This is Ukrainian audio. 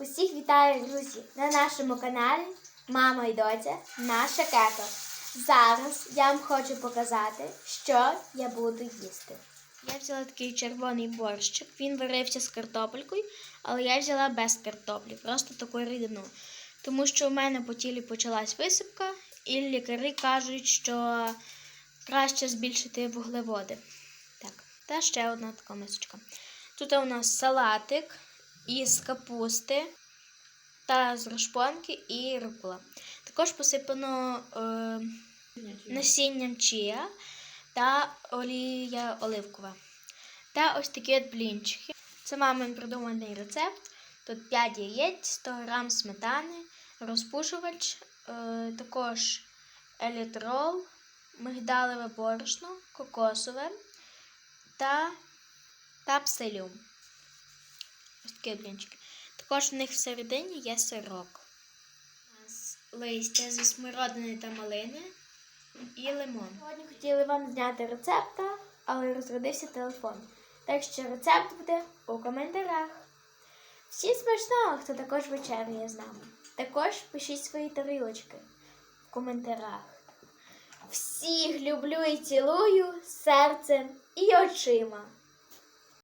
Усіх вітаю, друзі, на нашому каналі Мама і Доця Наша Кето. Зараз я вам хочу показати, що я буду їсти. Я взяла такий червоний борщик, він варився з картопелькою, але я взяла без картоплі, просто таку рідину. Тому що в мене по тілі почалась висипка, і лікарі кажуть, що краще збільшити вуглеводи. Так, та ще одна така мисочка. Тут у нас салатик із капусти та з рошпонки і рукола. Також посипано е, насінням чия та олія оливкова. Та ось такі от блінчики. Це мамин придуманий рецепт. Тут 5 яєць, 100 г сметани, розпушувач, е, також елітрол, мигдалеве борошно, кокосове та, та пселюм. Блінчики. Також в них всередині є сирок. Листя зі смородини та малини і лимон. Сьогодні хотіли вам зняти рецепта, але розрядився телефон. Так що рецепт буде у коментарях. Всі смачного, хто також вечеряє з нами. Також пишіть свої тарілочки в коментарях. Всіх люблю і цілую серцем і очима.